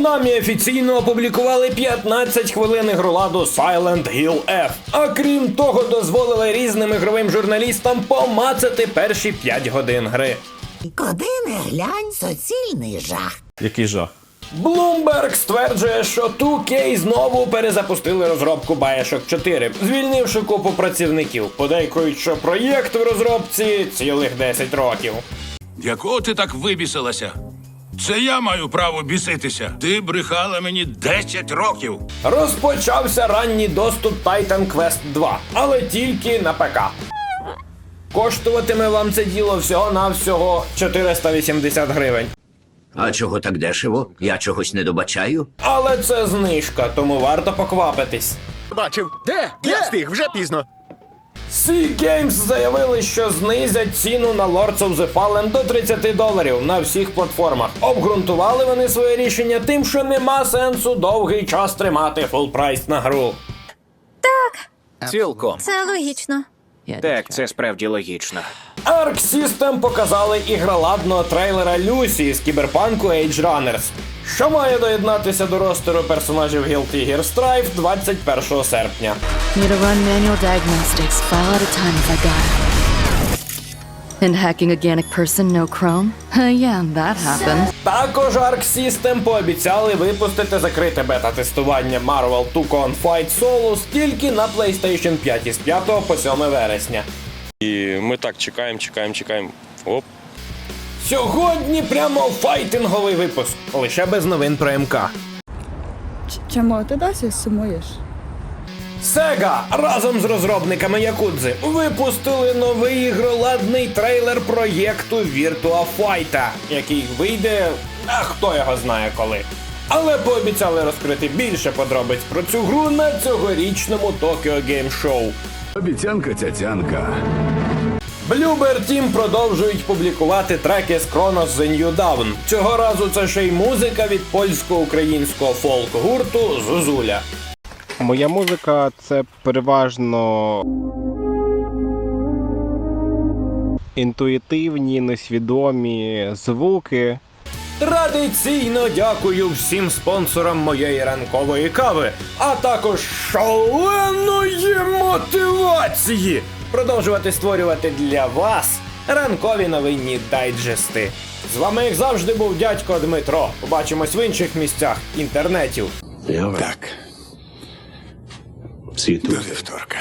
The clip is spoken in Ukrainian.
Konami офіційно опублікували 15 хвилин ігроладу Silent Hill F. А крім того, дозволили різним ігровим журналістам помацати перші 5 годин гри. Куди не глянь, суцільний жах. Який жах. Bloomberg стверджує, що 2K знову перезапустили розробку Bioshock 4, звільнивши купу працівників. Подейкують, що проєкт в розробці цілих 10 років. Якого ти так вибісилася? Це я маю право біситися. Ти брехала мені 10 років. Розпочався ранній доступ Titan Quest 2, але тільки на ПК. Коштуватиме вам це діло всього-навсього 480 гривень. А чого так дешево? Я чогось не добачаю. Але це знижка, тому варто поквапитись. Бачив. Де? Я встиг, вже пізно. Sea Games заявили, що знизять ціну на Lords of the Fallen до 30 доларів на всіх платформах. Обґрунтували вони своє рішення тим, що нема сенсу довгий час тримати фул прайс на гру. Цілком. Це логічно. Так, це справді логічно. Arc System показали ігроладного трейлера Люсі з кіберпанку Age Runners, що має доєднатися до ростеру персонажів Guilty Gear Strive 21 серпня. Need to manual diagnostics, file at a time if I got it. And hacking organic person, no chrome? Uh, yeah, that happened. Також Arc System пообіцяли випустити закрите бета-тестування Marvel 2 Fight Solus тільки на PlayStation 5 із 5 по 7 вересня. І ми так чекаємо, чекаємо, чекаємо. Оп. Сьогодні прямо файтинговий випуск, лише без новин про МК. Чому ти досі сумуєш? Sega разом з розробниками Якудзи випустили новий ігроладний трейлер проєкту Virtua Fighter, який вийде, а хто його знає коли. Але пообіцяли розкрити більше подробиць про цю гру на цьогорічному Tokyo Game Show. Обіцянка цяцянка. Bloober Team продовжують публікувати треки з Chronos The New Dawn. Цього разу це ще й музика від польсько-українського фолк-гурту Зузуля. Моя музика це переважно інтуїтивні, несвідомі звуки. Традиційно дякую всім спонсорам моєї ранкової кави, а також шаленої мотивації продовжувати створювати для вас ранкові новинні дайджести. З вами, як завжди, був дядько Дмитро. Побачимось в інших місцях інтернетів. Так. До вівторка.